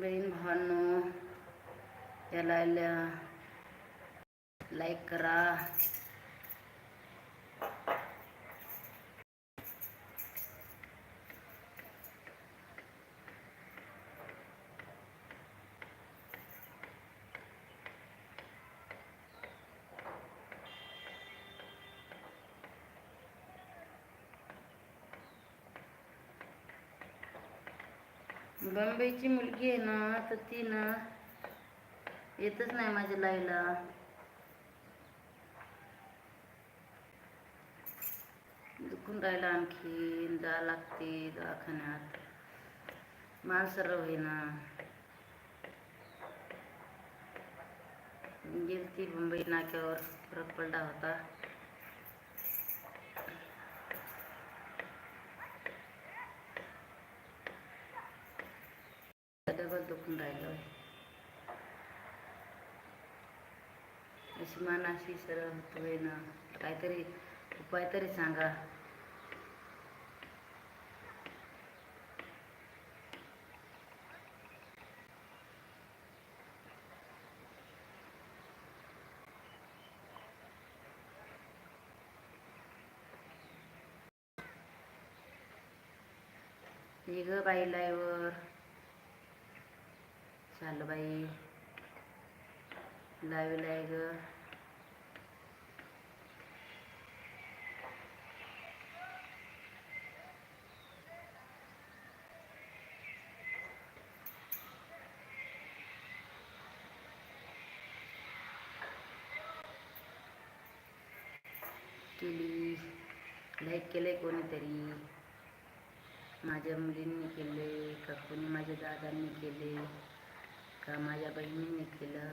बहीण भावांनो याला लाईक करा. बंबईची मुलगी आहे ना तर ती ना येतच नाही माझ्या लाईला. दुखून राहिला आणखी जा लागते दवाखान्यात. माणसं होईना. ती मुंबई नाक्यावर फरक पडला होता. डबल राहिलो आहे. अशी मान सरळ होतोय ना. काहीतरी उपाय तरी सांगा. ये ग बाई लाईवर. झालं बाई. लावेल आहे ग. केली. लाईक केलंय कोणीतरी. माझ्या मुलींनी केले का कोणी माझ्या दादांनी केले का माझ्या बहिणीने केलं?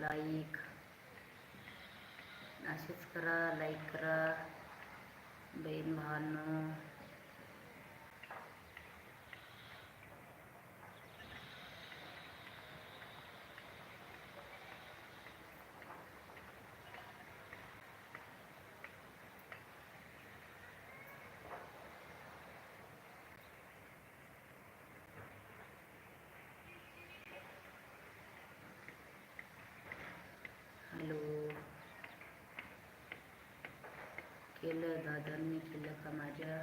लाईक असेच करा लाईक करा. बहीण भावांनो केलं दादांनी केलं का माझ्या?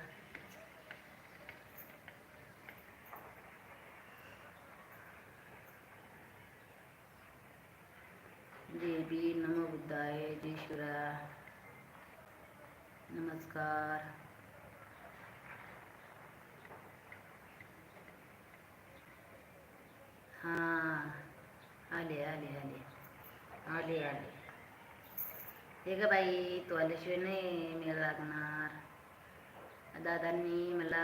देवी नम बुद्धाय जय शिवरा. नमस्कार. हां आले आले आले. आले आले. हे ग बाई तू आल्याशिवाय नाही मेळ लागणार. दादांनी मला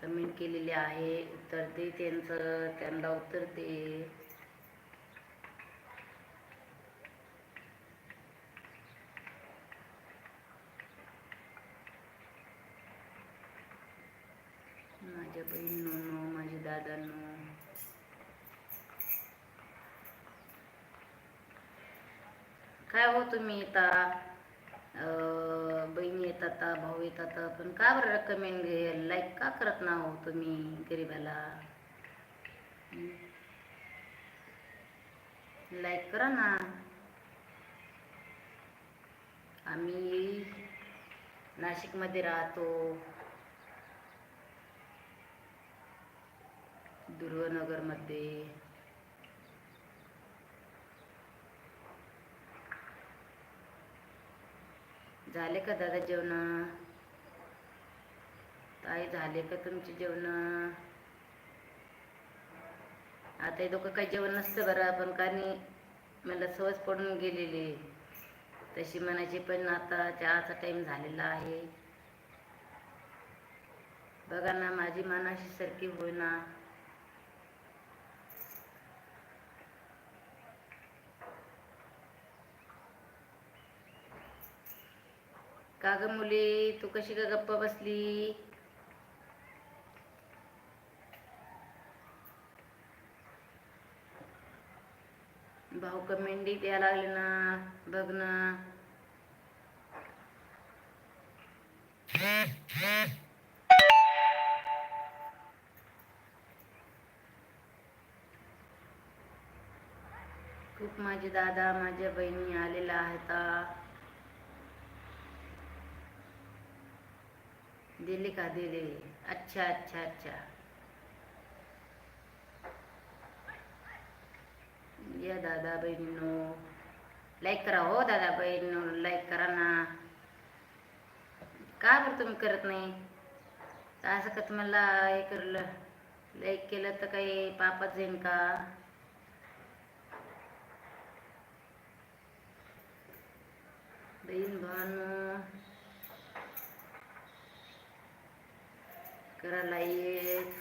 कमेंट केलेली आहे उत्तर दे त्यांचं त्यांना उत्तर दे. माझ्या बहिणींनो माझ्या दादांनो काय हो तुम्ही येता? अं, बहिणी येतात भाऊ येतात पण का बरं कमेंट लाईक का करत ना हो तुम्ही गरीबाला? लाईक करा ना. आम्ही नाशिकमध्ये राहतो. दुर्वनगरमध्ये झाले का दादा जेवण? ताई झाले का तुमचे जेवण? आता हे दोघं काही जेवण नसतं बरं पण कारण मला सहज पडून गेलेली. तशी म्हणायची पण आता चहाचा टाईम झालेला आहे. बघा ना माझी मनाशी सारखी होईना. का ग मुले? तू कशी का गप्पा बसली? भाऊ का मेंढी द्या लागले ना बघ ना. खूप माझे दादा माझ्या बहिणी आलेल्या आहेत. दिले का दिले अच्छा अच्छा अच्छा। या दादा बहिणीनो लाईक करा हो दादा बहिणीनो लाईक करा ना। का बरं तुम्ही करत नाही? असं का तुम्हाला हे करलं? लाईक केलं तर काही पापच जाईन का? बहीण भावांनो करा लाईक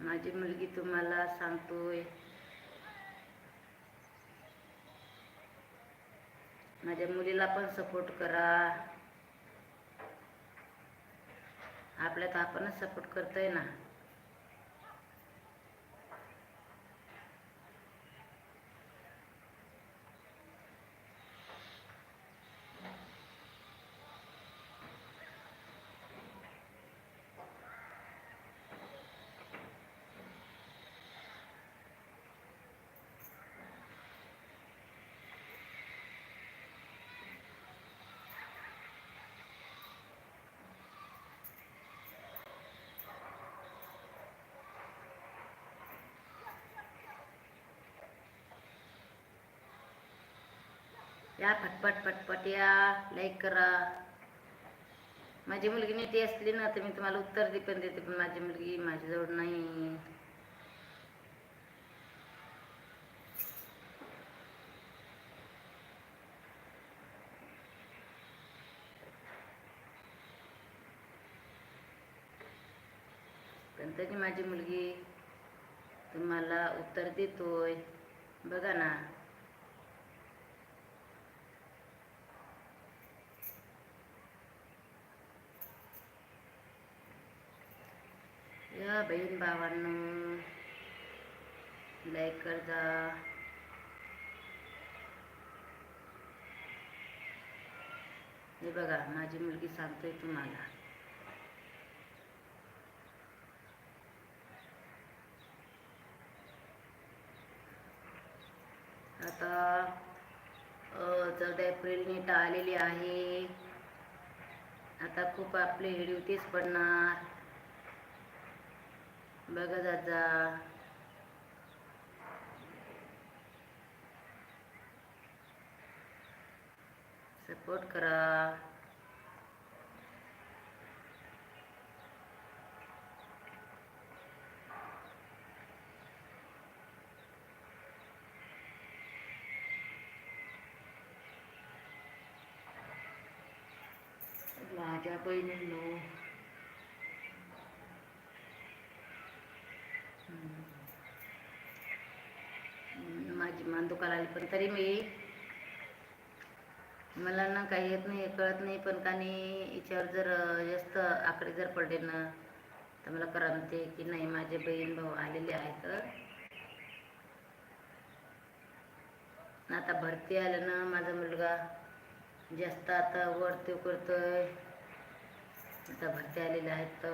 माझी मुलगी तुम्हाला सांगतोय. माझ्या मुलीला पण सपोर्ट करा. आपल्यात आपणच सपोर्ट करतोय ना. या फटपट फटपट या लाईक करा. माझी मुलगी नीती असली ना तर मी तुम्हाला उत्तर दे पण देते पण माझी मुलगी माझ्याजवळ नाही. पण तरी माझी मुलगी तुम्हाला उत्तर देतोय. बघा ना या बहीण भावांनो. लाईक कर जा हे बघा माझी मुलगी सांगतोय तुम्हाला. आता चौदा एप्रिल नीट आलेली आहे. आता खूप आपले व्हिडिओ पडणार. बघा दादा. सपोर्ट करा. माझ्या बहिणींनो माझी आली पण. तरी मी मला ना काही येत नाही कळत नाही. पण का नाही याच्यावर जर जास्त आकडे जर पडले ना तर मला करमते की नाही. माझे बहीण भाऊ आलेले आहेत. आता भरती आलं ना माझा मुलगा जास्त आता वरती करतोय. आता भरती आलेले आहेत.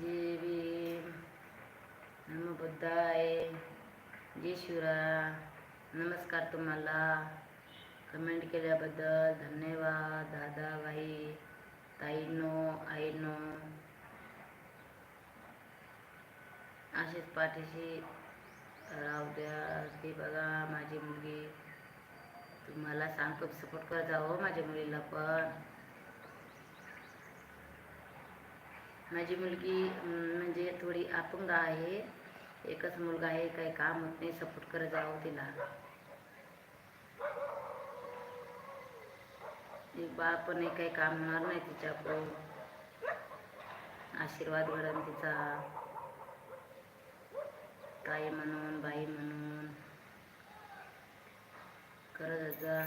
जीवी नम बुद्धाय जय शिवरा नमस्कार तुम्हाला. कमेंट केल्याबद्दल धन्यवाद दादा भाई ताईनो आईनो. अशीच पाठीशी राहू द्या. ती बघा माझी मुलगी. तुम्हाला सांगतो सपोर्ट करत जावं हो माझ्या मुलीला पण. माझी मुलगी म्हणजे थोडी अपंग आहे. एकच मुलगा आहे काही काम होत नाही सपोर्ट करत जावं तिला. बा पण काही काम होणार नाही तिच्याकडून. आशीर्वाद घडन तिचा. ताई म्हणून बाई म्हणून. करत जा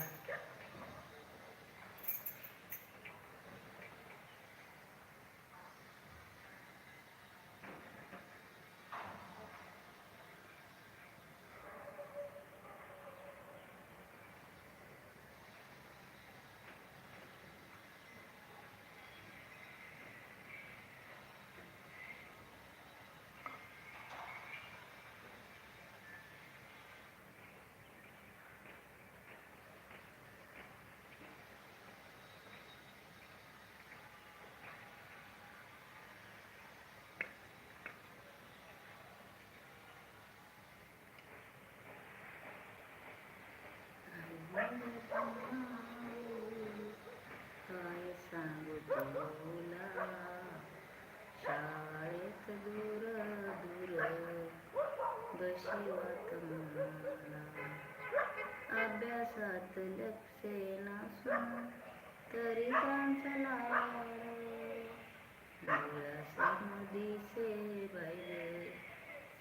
काय सांगू तुला शाळेत दूर दूर अभ्यासात लक्ष नसून तरी कांचला डोळ्यासमोर दिसे बाहेर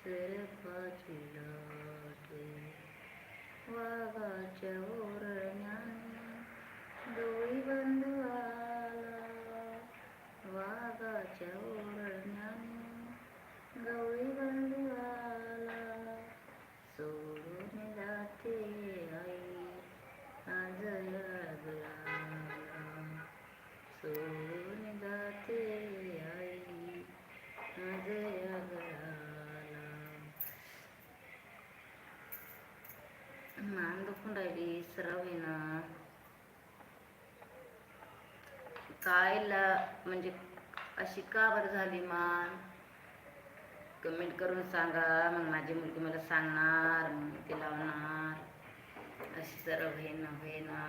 सरपाची लाटे वाघाच्या ओरण्याने डोळी बंद आला वाघाच्या ओरण्याने गवळी बंद आला. सोडून जाते आई आज सोडून जाते आई आज मान दुखून राहिली सरव ना कायला म्हणजे अशी का बरं झाली मान? कमेंट करून सांगा मग माझी मुलगी मला सांगणार मग मी ते लावणार अशी सर्व होईना होईना.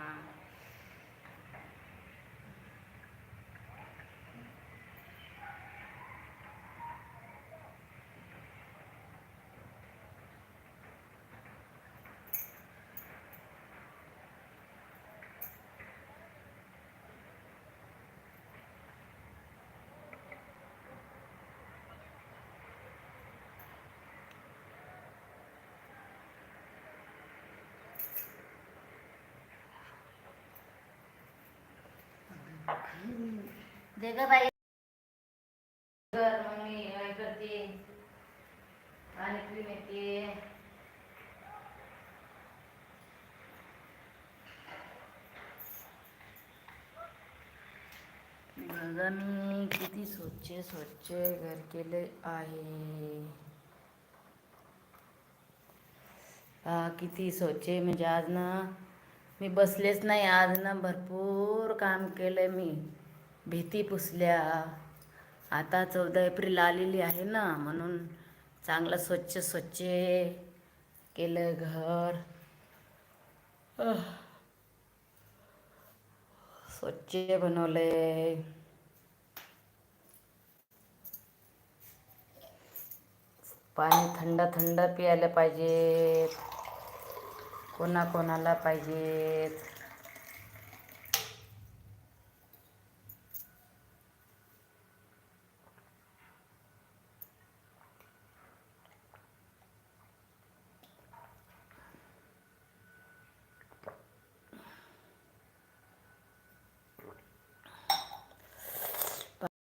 दे ग बाई. कर मग मी करते. आणि क्रीम येते. बघा मी किती स्वच्छ स्वच्छ घर केले आहे. हा किती स्वच्छ आहे. म्हणजे आज ना मी बसलेच नाही. आज ना भरपूर काम केलं मी. भीती पुसल्या. आता चौदा एप्रिल आलेली आहे ना म्हणून चांगलं स्वच्छ स्वच्छ केलं घर. स्वच्छ बनवलंय. पाणी थंड थंड प्यायला पाहिजेत. कोणाकोणाला पाहिजेत.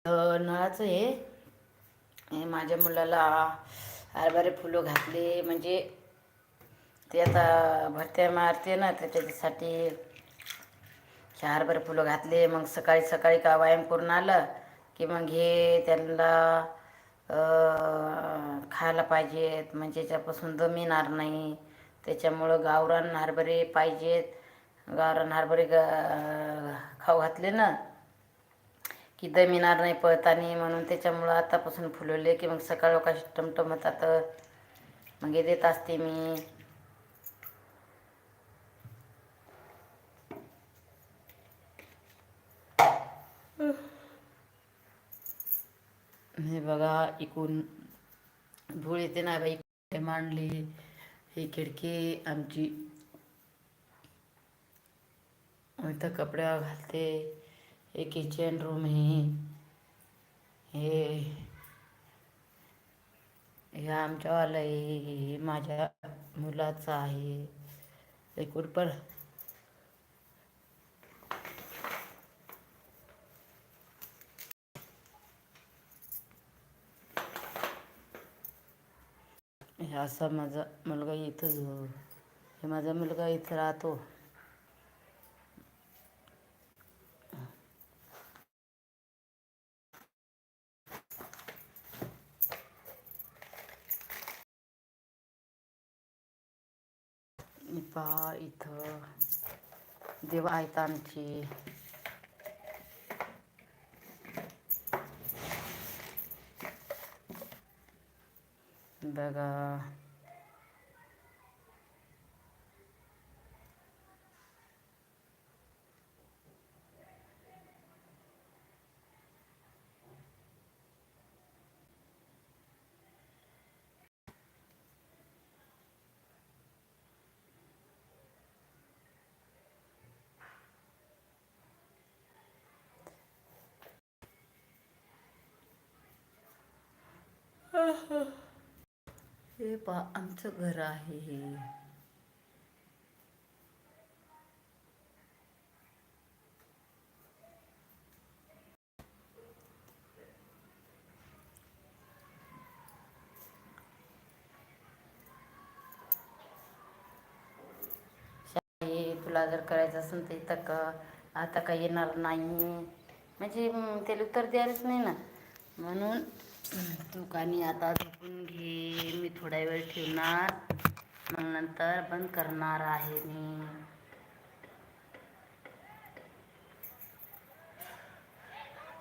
अं, नळाचं हे माझ्या मुलाला हरभरे फुलं घातले. म्हणजे ते आता भरत्या मारते ना त्याच्यासाठी हरभरे फुलं घातले. मग सकाळी सकाळी का व्यायाम करून आलं की मग हे त्यांना खायला पाहिजेत. म्हणजे याच्यापासून दम येणार नाही. त्याच्यामुळं गावरान हरभरे पाहिजेत. गावरान हरभरे ग खाऊ घातले ना की दम नाही पळतानी म्हणून त्याच्यामुळं आतापासून फुलवले की मग सकाळ कशी टमटम होतात मग हे देत असते मी. हे बघा इकून धूळ येते ना बाई इकडे मांडली ही खिडकी आमची. इथं कपड्यावर घालते. हे किचन रूम आहे. हे हे आमच्यावालं आहे. हे माझ्या मुलाचं आहे. एकूण पण. असा माझा मुलगा इथं हे माझा मुलगा इथं राहतो हे पहा इथं. देव आहेत आमची. बघा. हे पा आमचं घर आहे हे. तुला जर करायचं असेल तर इथं का आता काही येणार नाही. म्हणजे त्याला उत्तर द्यायलाच नाही ना. म्हणून तू कानी आता झोपून घे. मी थोडा वेळ ठेवणार. मग नंतर बंद करणार आहे मी.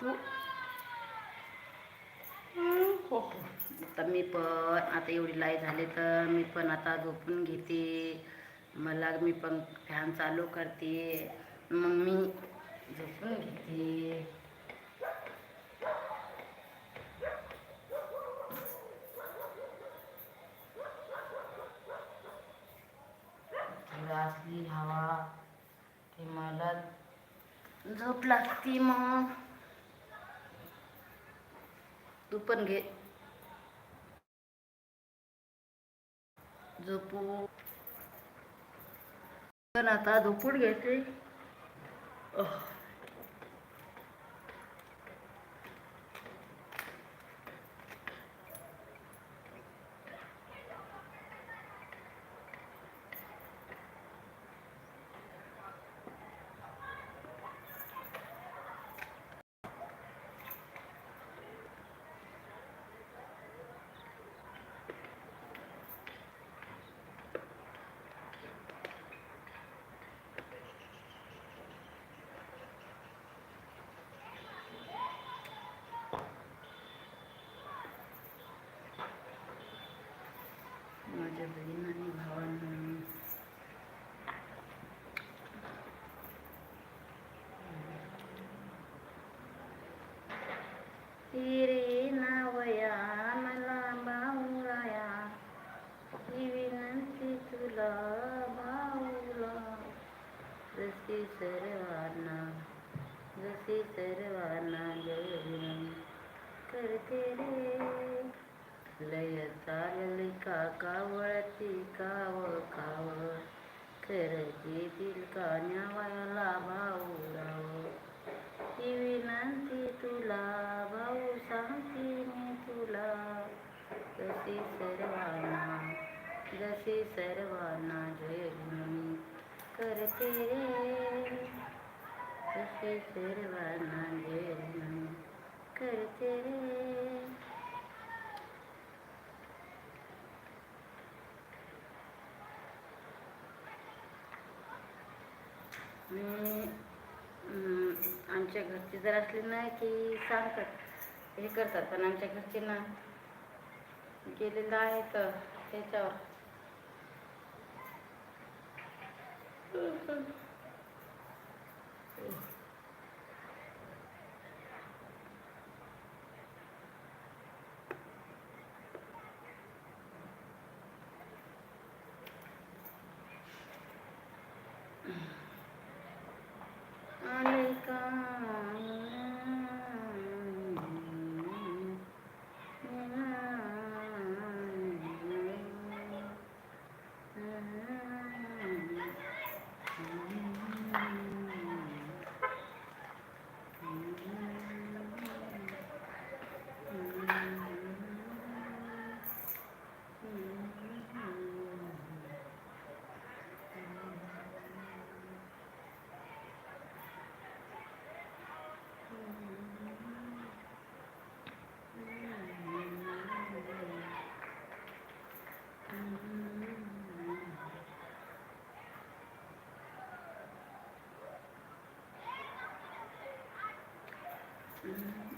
तू? हो, हो. आता मी पण आता एवढी लाई झाली तर मी पण आता झोपून घेते. मला मी पण फॅन चालू करते. मग मी झोपून घेते. थोडं असली हवा की मला झोप लागती मग. तू पण घे. झोपू. पण आता झोपून घेते अह. माझ्या बहीण आणि भावांना हिरे नावया मला बाऊराया ही विनंती तुला भाऊला जशी सर्वांना जशी सर्वांना जय करते रे. लय चालली का कावळती काव काव करते दिल का न्यावायला भाऊ राव ही विनंती तुला भाऊ सांगते मी तुला जशी सर्वांना जशी सर्वांना जय करते रे. जशी सर्वांना निर्माण करते रे आमच्या घरची जर असली ना की सांगतात हे करतात पण आमच्या घरचे ना गेलेलं आहे तर त्याच्यावर Mm-hmm.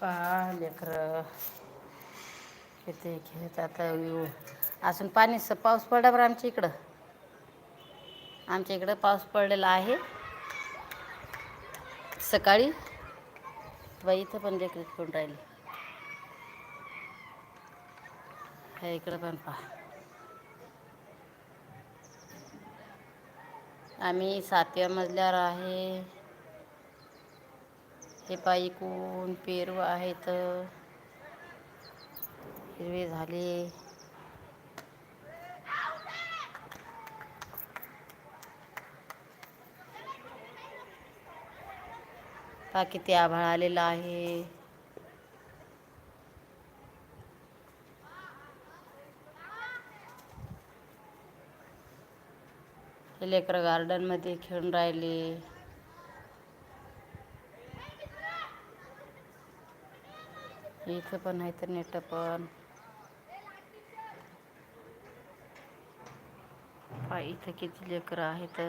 पहा लेकरं. किती खेळतात येऊ. पाणी स पाऊस पडला बरं आमच्या इकडं. आमच्या इकडं पाऊस पडलेला आहे. सकाळी बाई इथं पण लेकरं खेळून राहिली. हे इकडं पण पहा. आम्ही सातव्या मजल्यावर आहे. हे पायकून पेरू आहेत? हिरवे झाले. पा किती आभाळ आलेला आहे. हे लेकरं गार्डनमध्ये खेळून राहिले. इथं पण आहे तर नेट पण. इथं किती लेकरं आहेत.